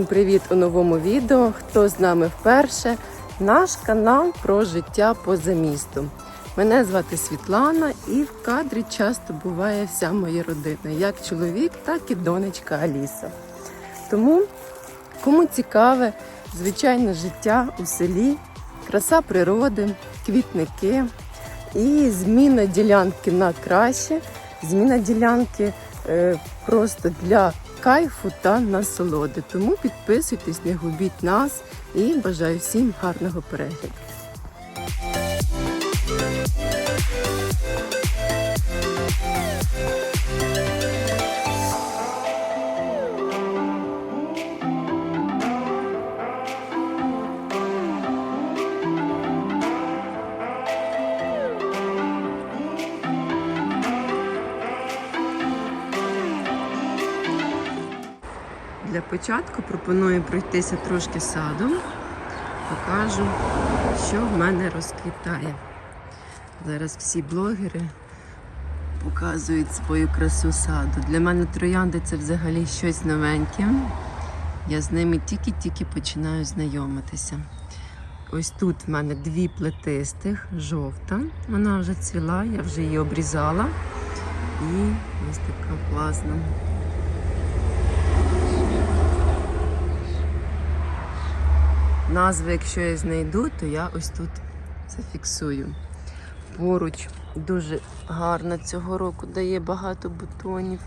Всім привіт у новому відео. Хто з нами вперше? Наш канал про життя поза містом. Мене звати Світлана, і в кадрі часто буває вся моя родина, як чоловік, так і донечка Аліса. Тому, кому цікаве звичайне життя у селі, краса природи, квітники і зміна ділянки на краще, зміна ділянки е, просто для кайфу та насолоди. Тому підписуйтесь, не губіть нас і бажаю всім гарного перегляду. Для початку пропоную пройтися трошки садом. Покажу, що в мене розквітає. Зараз всі блогери показують свою красу саду. Для мене троянди це взагалі щось новеньке. Я з ними тільки-тільки починаю знайомитися. Ось тут в мене дві плетистих, жовта. Вона вже цвіла, я вже її обрізала. І ось така класна. Назви, якщо я знайду, то я ось тут зафіксую. Поруч дуже гарна цього року, дає багато бутонів.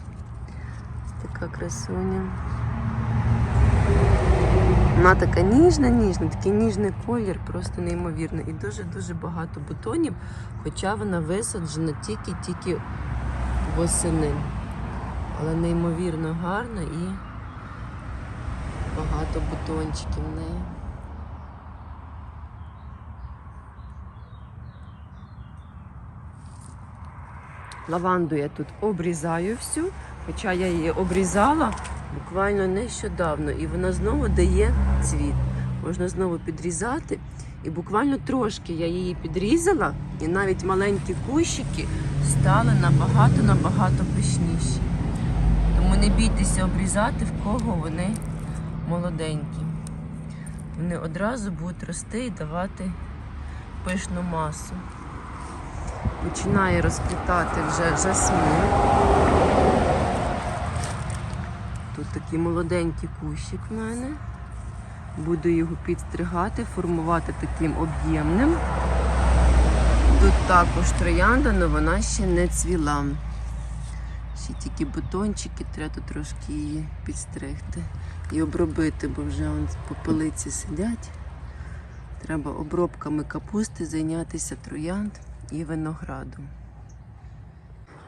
Така красуня. Вона така ніжна, ніжна, такий ніжний колір, просто неймовірно. І дуже-дуже багато бутонів, хоча вона висаджена тільки-тільки восени. Але неймовірно гарна і багато бутончиків в неї. Лаванду я тут обрізаю всю, хоча я її обрізала буквально нещодавно, і вона знову дає цвіт. Можна знову підрізати. І буквально трошки я її підрізала, і навіть маленькі кущики стали набагато-набагато пишніші. Тому не бійтеся обрізати, в кого вони молоденькі. Вони одразу будуть рости і давати пишну масу. Починає розквітати вже жасмін. Тут такий молоденький кущик в мене. Буду його підстригати, формувати таким об'ємним. Тут також троянда, але вона ще не цвіла. Ще тільки бутончики, треба трошки її підстригти і обробити, бо вже он попелиці сидять. Треба обробками капусти зайнятися троянд і винограду.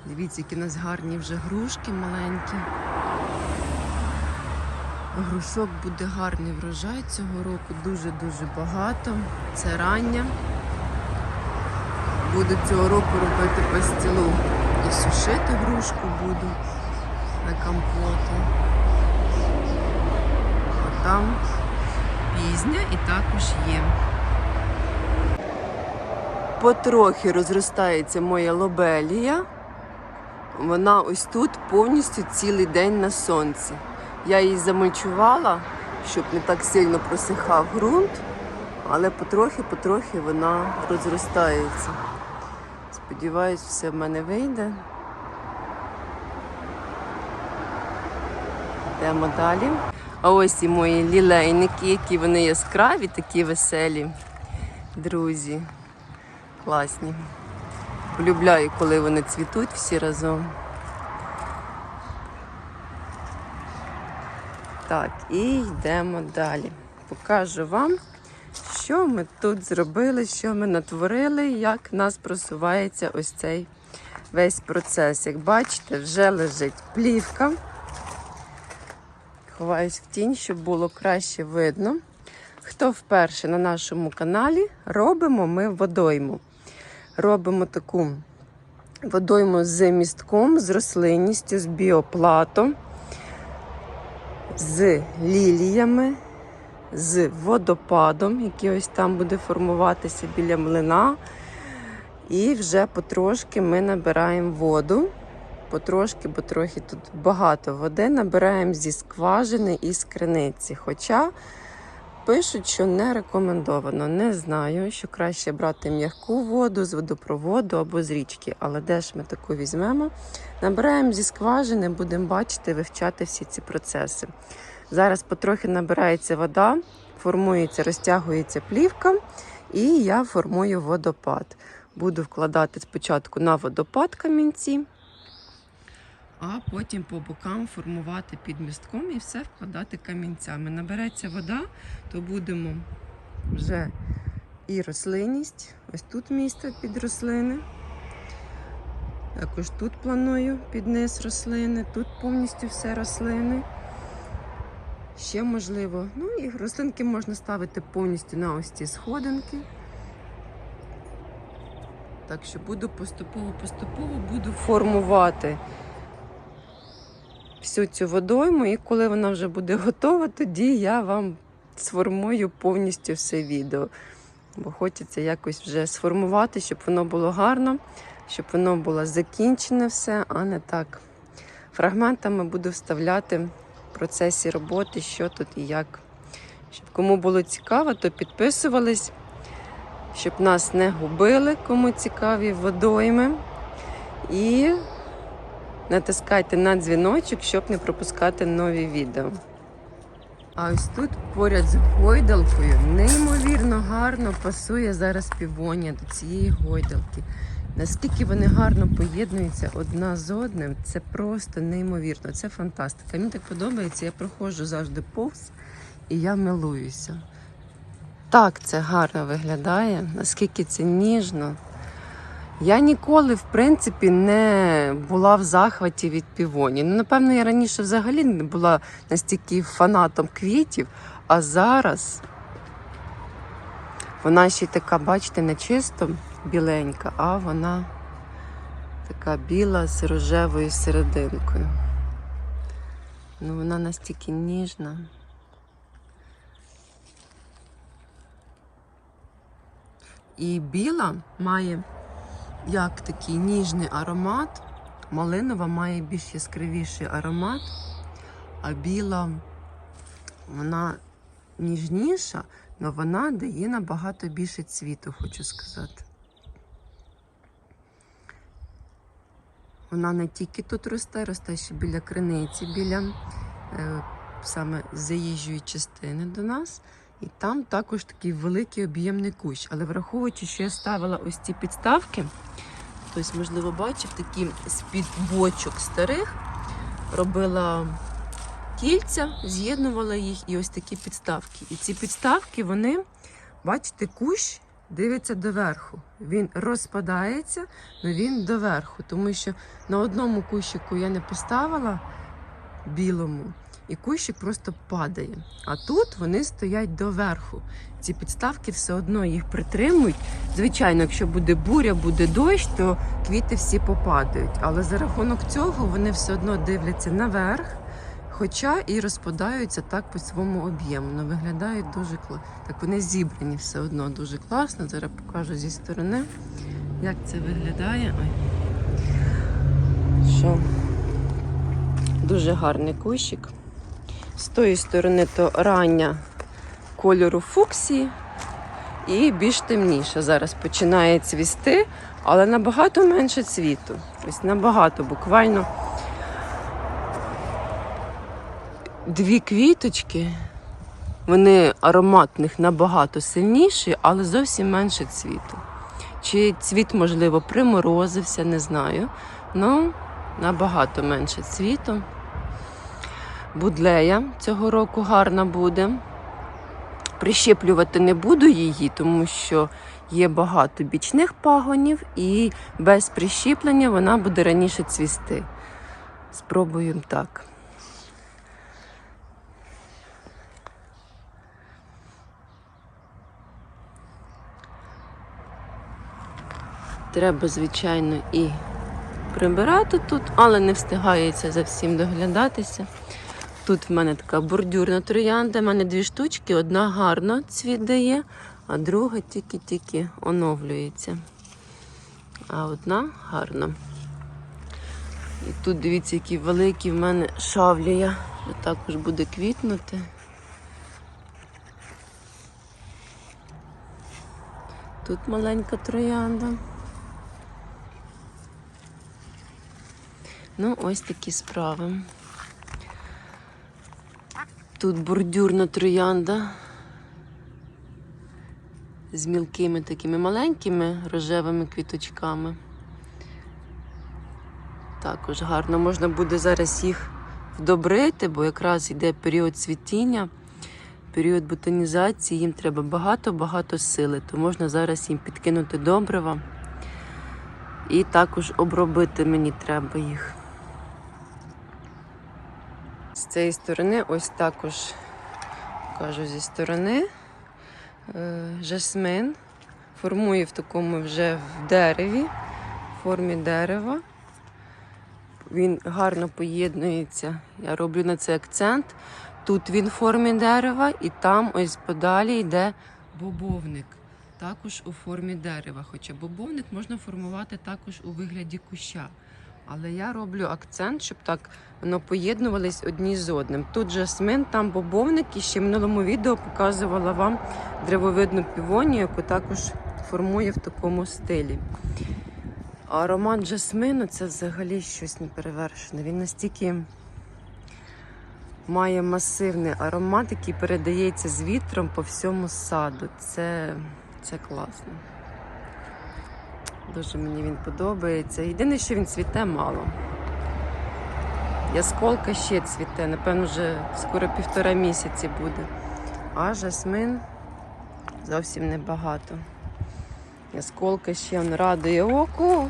Дивіться, які у нас гарні вже грушки маленькі. Грушок буде гарний врожай цього року, дуже-дуже багато. Це рання. Буду цього року робити пастілу і сушити грушку буду на компоти. А там пізня і також є. Потрохи розростається моя лобелія. Вона ось тут повністю цілий день на сонці. Я її замульчувала, щоб не так сильно просихав ґрунт, але потрохи-потрохи вона розростається. Сподіваюсь, все в мене вийде. Йдемо далі. А ось і мої лілейники, які вони яскраві, такі веселі. Друзі, класні. Полюбляю, коли вони цвітуть всі разом. Так, і йдемо далі. Покажу вам, що ми тут зробили, що ми натворили, як в нас просувається ось цей весь процес. Як бачите, вже лежить плівка. Ховаюсь в тінь, щоб було краще видно. Хто вперше на нашому каналі, робимо ми водойму. Робимо таку водойму з містком, з рослинністю, з біоплатом, з ліліями, з водопадом, який ось там буде формуватися біля млина. І вже потрошки ми набираємо воду потрошки, бо трохи тут багато води. Набираємо зі скважини і з криниці. Хоча пишуть, що не рекомендовано. Не знаю, що краще брати м'яку воду з водопроводу або з річки. Але де ж ми таку візьмемо? Набираємо зі скважини, будемо бачити, вивчати всі ці процеси. Зараз потрохи набирається вода, формується, розтягується плівка, і я формую водопад. Буду вкладати спочатку на водопад камінці, а потім по бокам формувати під містком і все вкладати камінцями. Набереться вода, то будемо вже і рослинність. Ось тут місце під рослини. Також тут планую під низ рослини, тут повністю все рослини. Ще можливо. Ну і рослинки можна ставити повністю на ось ці сходинки. Так що буду поступово-поступово буду формувати всю цю водойму, і коли вона вже буде готова, тоді я вам сформую повністю все відео. Бо хочеться якось вже сформувати, щоб воно було гарно, щоб воно було закінчене все, а не так. Фрагментами буду вставляти в процесі роботи, що тут і як. Щоб кому було цікаво, то підписувались, щоб нас не губили, кому цікаві водойми. І натискайте на дзвіночок, щоб не пропускати нові відео. А ось тут поряд з гойдалкою неймовірно гарно пасує зараз півонія до цієї гойдалки. Наскільки вони гарно поєднуються одна з одним, це просто неймовірно. Це фантастика. Мені так подобається, я проходжу завжди повз і я милуюся. Так це гарно виглядає, наскільки це ніжно. Я ніколи, в принципі, не була в захваті від півоні. Ну, напевно, я раніше взагалі не була настільки фанатом квітів, а зараз вона ще така, бачите, не чисто біленька, а вона така біла з рожевою серединкою. Ну, вона настільки ніжна. І біла має як такий ніжний аромат. Малинова має більш яскравіший аромат, а біла вона ніжніша, але вона дає набагато більше цвіту, хочу сказати. Вона не тільки тут росте, росте ще біля криниці, біля е, саме заїжджої частини до нас. І там також такий великий об'ємний кущ. Але враховуючи, що я ставила ось ці підставки, хтось, можливо, бачив такі з-під бочок старих, робила кільця, з'єднувала їх і ось такі підставки. І ці підставки, вони, бачите, кущ дивиться доверху. Він розпадається, але він доверху, тому що на одному кущику я не поставила білому. І кущик просто падає. А тут вони стоять доверху. Ці підставки все одно їх притримують. Звичайно, якщо буде буря, буде дощ, то квіти всі попадають. Але за рахунок цього вони все одно дивляться наверх, хоча і розпадаються так по своєму об'єму. Ну, виглядають дуже класно. Так вони зібрані все одно дуже класно. Зараз покажу зі сторони, як це виглядає. Ой. Що? Дуже гарний кущик. З тої сторони то рання кольору фуксії і більш темніше. Зараз починає цвісти, але набагато менше цвіту. Ось набагато, буквально дві квіточки. Вони ароматних набагато сильніші, але зовсім менше цвіту. Чи цвіт, можливо, приморозився, не знаю. Ну, набагато менше цвіту. Будлея цього року гарна буде. Прищеплювати не буду її, тому що є багато бічних пагонів, і без прищіплення вона буде раніше цвісти. Спробуємо так. Треба, звичайно, і прибирати тут, але не встигається за всім доглядатися. Тут в мене така бордюрна троянда, в мене дві штучки, одна гарно цвіт дає, а друга тільки-тільки оновлюється. А одна гарна. І тут дивіться, які великі в мене шавлія. Також буде квітнути. Тут маленька троянда. Ну, ось такі справи. Тут бордюрна троянда з мілкими такими маленькими рожевими квіточками. Також гарно можна буде зараз їх вдобрити, бо якраз йде період цвітіння, період ботанізації, їм треба багато-багато сили, то можна зараз їм підкинути добрива. І також обробити мені треба їх. З цієї сторони, ось також кажу зі сторони, е, жасмин формує в такому вже в дереві, в формі дерева. Він гарно поєднується. Я роблю на це акцент. Тут він в формі дерева, і там ось подалі йде бобовник. Також у формі дерева. Хоча бобовник можна формувати також у вигляді куща. Але я роблю акцент, щоб так воно поєднувались одні з одним. Тут жасмин, там бобовник, і ще в минулому відео показувала вам древовидну півонію, яку також формує в такому стилі. А аромат жасмину це взагалі щось неперевершене. Він настільки має масивний аромат, який передається з вітром по всьому саду. Це, це класно. Дуже мені він подобається. Єдине, що він цвіте мало. Ясколка ще цвіте, напевно, вже скоро півтора місяці буде. А жасмин зовсім небагато. Ясколка ще он радує око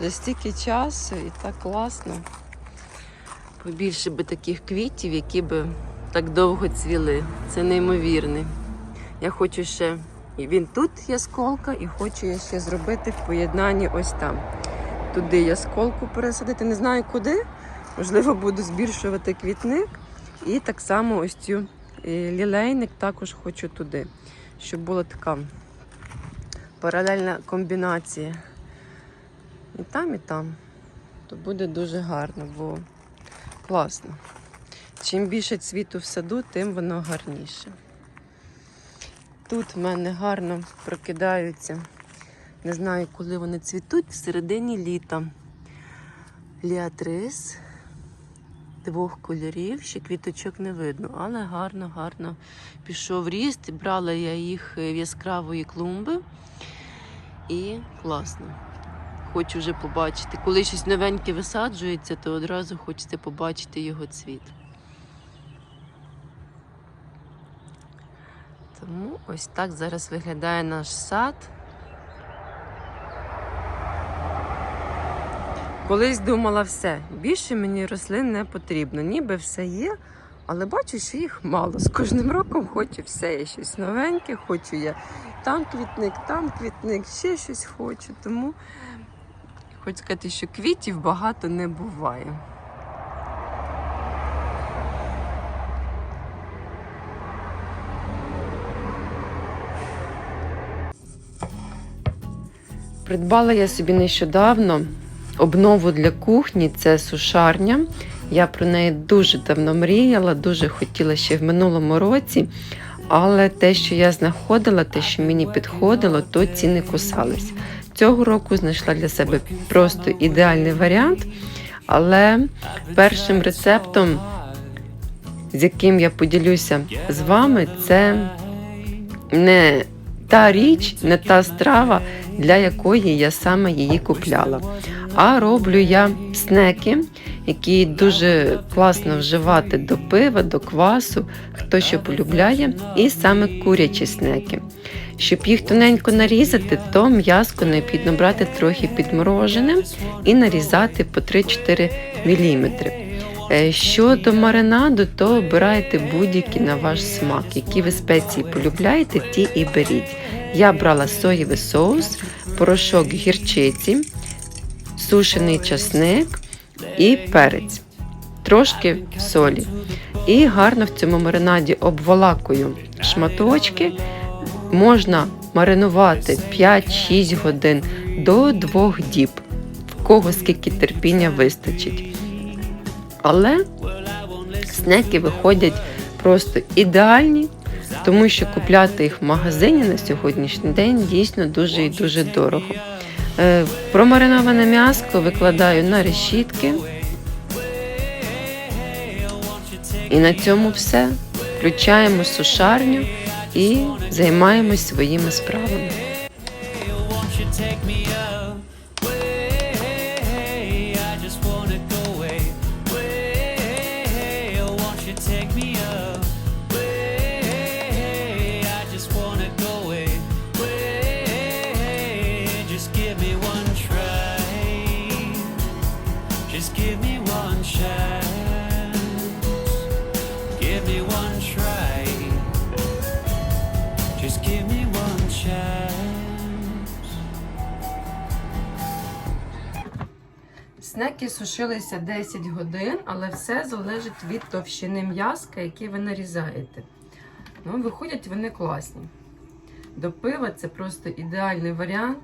за стільки часу і так класно. Побільше би таких квітів, які би так довго цвіли. Це неймовірне. Я хочу ще, і він тут ясколка, і хочу я ще зробити в поєднанні ось там. Туди ясколку пересадити. Не знаю куди. Можливо, буду збільшувати квітник. І так само ось цю е, лілейник також хочу туди, щоб була така паралельна комбінація. І там, і там. То буде дуже гарно, бо класно. Чим більше цвіту в саду, тим воно гарніше. Тут в мене гарно прокидаються. Не знаю, коли вони цвітуть, в середині літа. Ліатрис двох кольорів, ще квіточок не видно, але гарно, гарно пішов ріст. Брала я їх в яскравої клумби. І класно. Хочу вже побачити. Коли щось новеньке висаджується, то одразу хочеться побачити його цвіт. Тому ось так зараз виглядає наш сад. Колись думала все, більше мені рослин не потрібно, ніби все є, але бачу, що їх мало. З кожним роком хочу все, є щось новеньке, хочу я там квітник, там квітник, ще щось хочу. Тому хочу сказати, що квітів багато не буває. Придбала я собі нещодавно обнову для кухні це сушарня. Я про неї дуже давно мріяла, дуже хотіла ще в минулому році. Але те, що я знаходила, те, що мені підходило, то ціни кусались. Цього року знайшла для себе просто ідеальний варіант. Але першим рецептом, з яким я поділюся з вами, це не та річ, не та страва, для якої я саме її купляла. А роблю я снеки, які дуже класно вживати до пива, до квасу, хто що полюбляє, і саме курячі снеки. Щоб їх тоненько нарізати, то м'язко необхідно брати трохи підмороженим і нарізати по 3-4 мм. Е, Щодо маринаду, то обирайте будь-які на ваш смак. Які ви спеції полюбляєте, ті і беріть. Я брала соєвий соус, порошок гірчиці, сушений часник і перець, трошки солі. І гарно в цьому маринаді обволакую шматочки. Можна маринувати 5-6 годин до 2 діб. в кого скільки терпіння вистачить. Але снеки виходять просто ідеальні, тому що купляти їх в магазині на сьогоднішній день дійсно дуже і дуже дорого. Е, Промариноване м'яско викладаю на решітки. І на цьому все. Включаємо сушарню і займаємось своїми справами. Снеки сушилися 10 годин, але все залежить від товщини м'язка, яке ви нарізаєте. Ну, виходять вони класні. До пива це просто ідеальний варіант.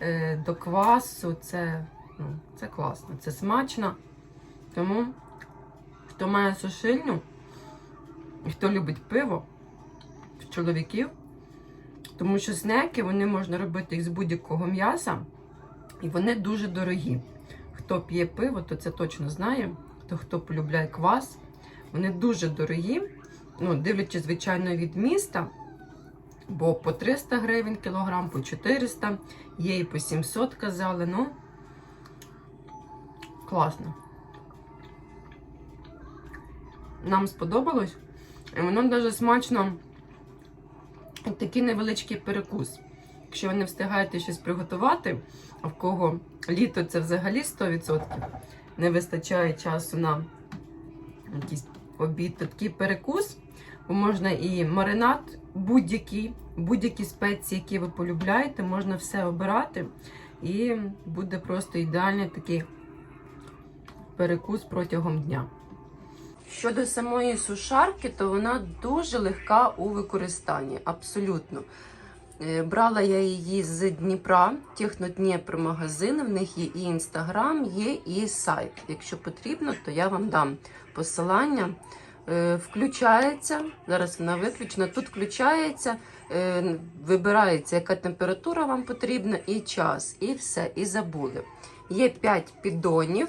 Е, До квасу це, ну, це класно, це смачно. Тому, хто має сушильню хто любить пиво в чоловіків, тому що снеки вони можна робити їх з будь-якого м'яса, і вони дуже дорогі. Хто п'є пиво, то це точно знає. Хто хто полюбляє квас, вони дуже дорогі. Ну, дивлячись, звичайно, від міста. Бо по 300 гривень кілограм, по 400, є і по 700 казали. Ну, класно. Нам сподобалось. І воно дуже смачно. Такий невеличкий перекус. Якщо ви не встигаєте щось приготувати, а в кого літо це взагалі 100%, не вистачає часу на якийсь обід, то такий перекус, бо можна і маринад будь-який, будь-які спеції, які ви полюбляєте, можна все обирати. І буде просто ідеальний такий перекус протягом дня. Щодо самої сушарки, то вона дуже легка у використанні, абсолютно. Е, Брала я її з Дніпра, Технодніпр магазин. В них є і інстаграм, є і сайт. Якщо потрібно, то я вам дам посилання. Е, Включається, зараз вона виключена. Тут включається, е, вибирається, яка температура вам потрібна, і час, і все, і забули. Є 5 піддонів.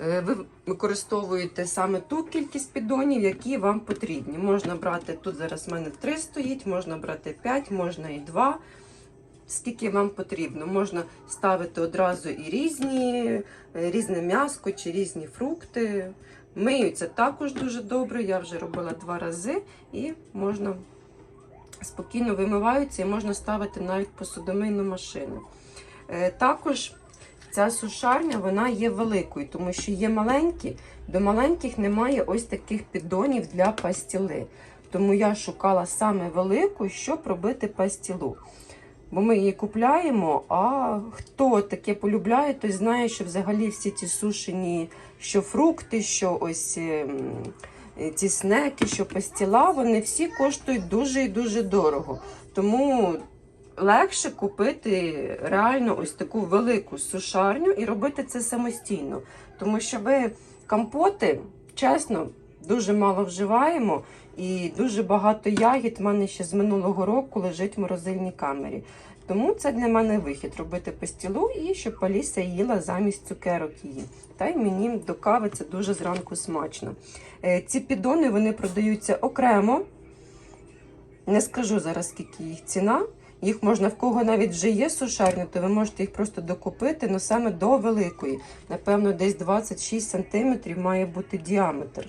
Е, Ви використовуєте саме ту кількість піддонів, які вам потрібні. Можна брати, тут зараз в мене 3 стоїть, можна брати 5, можна і 2. Скільки вам потрібно. Можна ставити одразу і різні, е, різне м'яско чи різні фрукти. Миються також дуже добре. Я вже робила два рази, і можна спокійно вимиваються і можна ставити навіть посудомийну машину. Е, Також ця сушарня вона є великою, тому що є маленькі, до маленьких немає ось таких піддонів для пастіли. Тому я шукала саме велику, щоб робити пастілу. Бо ми її купляємо, а хто таке полюбляє, той знає, що взагалі всі ці сушені, що фрукти, що ось ем, ці снеки, що пастіла, вони всі коштують дуже і дуже дорого. Тому легше купити реально ось таку велику сушарню і робити це самостійно. Тому що ви компоти, чесно, дуже мало вживаємо. І дуже багато ягід в мене ще з минулого року лежить в морозильній камері. Тому це для мене вихід робити пастілу і щоб Аліса їла замість цукерок її. Та й мені до кави це дуже зранку смачно. Е, Ці піддони вони продаються окремо. Не скажу зараз, скільки їх ціна. Їх можна в кого навіть вже є сушарня, то ви можете їх просто докупити, але саме до великої. Напевно, десь 26 см має бути діаметр.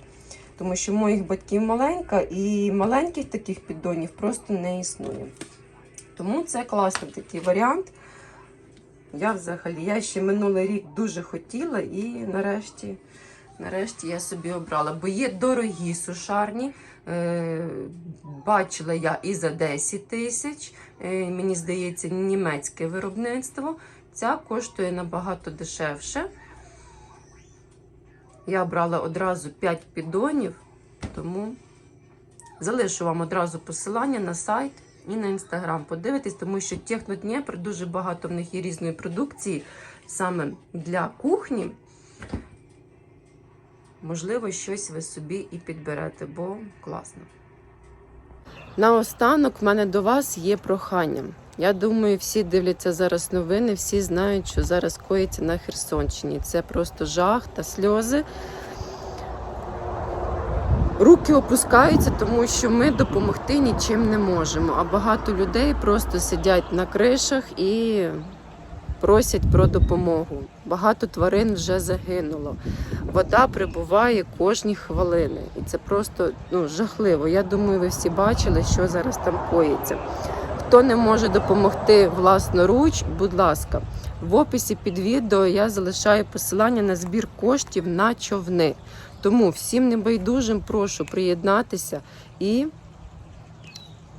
Тому що моїх батьків маленька, і маленьких таких піддонів просто не існує. Тому це класний такий варіант. Я взагалі, я ще минулий рік дуже хотіла і нарешті, нарешті я собі обрала. Бо є дорогі сушарні. Е, бачила я і за 10 тисяч. Е, мені здається, німецьке виробництво. Ця коштує набагато дешевше. Я брала одразу 5 піддонів, тому залишу вам одразу посилання на сайт і на інстаграм. Подивитись, тому що Технодніпр дуже багато в них є різної продукції. саме для кухні, можливо, щось ви собі і підберете, бо класно. Наостанок в мене до вас є прохання. Я думаю, всі дивляться зараз новини, всі знають, що зараз коїться на Херсонщині. Це просто жах та сльози. Руки опускаються, тому що ми допомогти нічим не можемо. А багато людей просто сидять на кришах і просять про допомогу. Багато тварин вже загинуло. Вода прибуває кожні хвилини. І це просто ну, жахливо. Я думаю, ви всі бачили, що зараз там коїться. Хто не може допомогти власноруч, будь ласка, в описі під відео я залишаю посилання на збір коштів на човни. Тому всім небайдужим прошу приєднатися і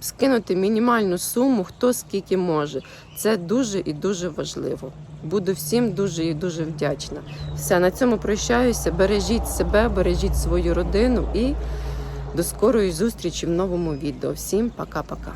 скинути мінімальну суму, хто скільки може. Це дуже і дуже важливо. Буду всім дуже і дуже вдячна. Все, на цьому прощаюся. Бережіть себе, бережіть свою родину і до скорої зустрічі в новому відео. Всім пока-пока.